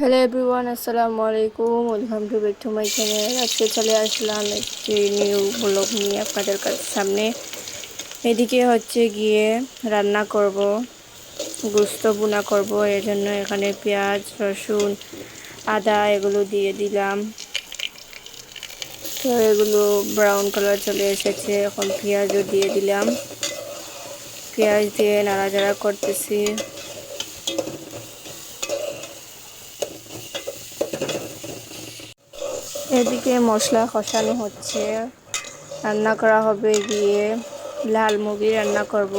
Hello everyone আসসালামু আলাইকুম welcome to back to my channel আজকে চলে আসলাম একটি নিউ ব্লগ নিয়ে আপনাদের সামনে। এদিকে হচ্ছে গিয়ে রান্না করব, গুস্ত বুনা করব। এর জন্য এখানে পেঁয়াজ, রসুন, আদা এগুলো দিয়ে দিলাম। তো এগুলো ব্রাউন কালার চলে এসেছে, এখন পেঁয়াজও দিয়ে দিলাম। পেঁয়াজ দিয়ে নাড়াচাড়া করতেছি। এদিকে মশলা কষানো হচ্ছে। রান্না করা হবে গিয়ে লাল মুরগি রান্না করব।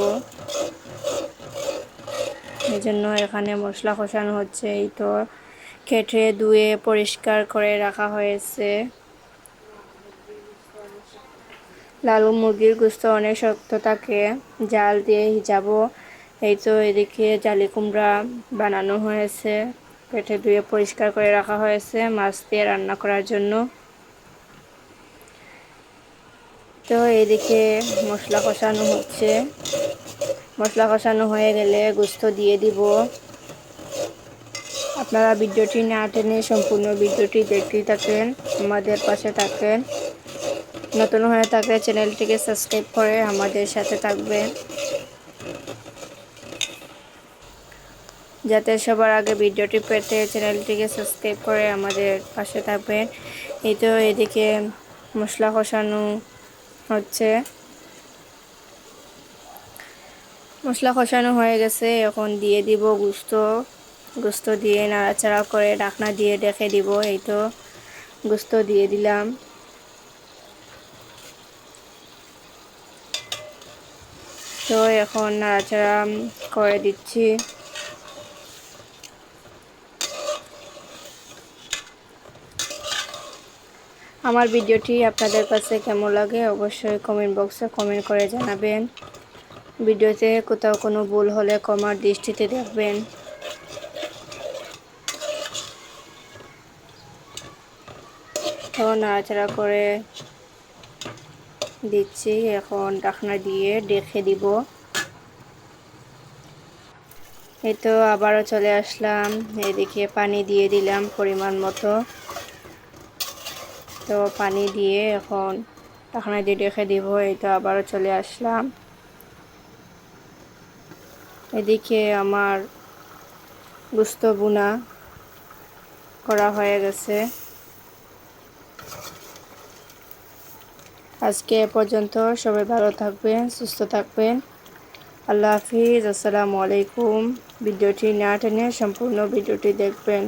এই জন্য এখানে মশলা কষানো হচ্ছে। এই তো কেটে ধুয়ে পরিষ্কার করে রাখা হয়েছে। লাল মুরগির গুস্ত অনেক শক্ত থাকে। জাল দিয়ে হিজাবো। এই তো এদিকে জালি কুমড়া বানানো হয়েছে। কেটে ধুয়ে পরিষ্কার করে রাখা হয়েছে মাছ দিয়ে রান্না করার জন্য। তো এদিকে মশলা কষানো হচ্ছে। মশলা কষানো হয়ে গেলে গুস্ত দিয়ে দিব। আপনারা ভিডিওটি না টেনে সম্পূর্ণ ভিডিওটি দেখতেই থাকেন, আমাদের পাশে থাকেন। নতুন হয়ে থাকলে চ্যানেলটিকে সাবস্ক্রাইব করে আমাদের সাথে থাকবেন। যাতে সবার আগে ভিডিওটি পেতে চ্যানেলটিকে সাবস্ক্রাইব করে আমাদের পাশে থাকবেন। এই তো এদিকে মশলা কষানো হচ্ছে। মশলা কষানো হয়ে গেছে, এখন দিয়ে দিব গুস্ত। গুস্ত দিয়ে নাড়াচাড়া করে ঢাকনা দিয়ে ডেকে দিব, এই তো গুস্ত দিয়ে দিলাম। তো এখন নাড়াচাড়া করে দিচ্ছি। আমার ভিডিওটি আপনাদের কাছে কেমন লাগে অবশ্যই কমেন্ট বক্সে কমেন্ট করে জানাবেন। ভিডিওতে কোথাও কোনো ভুল হলে কমার দৃষ্টিতে দেখবেন। তো নাড়াচাড়া করে দিচ্ছি, এখন ডাকনা দিয়ে ডেকে দিব। এই তো আবারও চলে আসলাম, এদিকে পানি দিয়ে দিলাম পরিমাণ মতো। তো পানি দিয়ে এখন ঢাকনা দিয়ে রেখে দিব তো আবারও চলে আসলাম। এদিকে আমার গুস্ত বুনা করা হয়ে গেছে। আজকে এ পর্যন্ত সবাই ভালো থাকবেন, সুস্থ থাকবেন। আল্লাহ হাফিজ, আসসালামু আলাইকুম। ভিডিওটি না টেনে সম্পূর্ণ ভিডিওটি দেখবেন।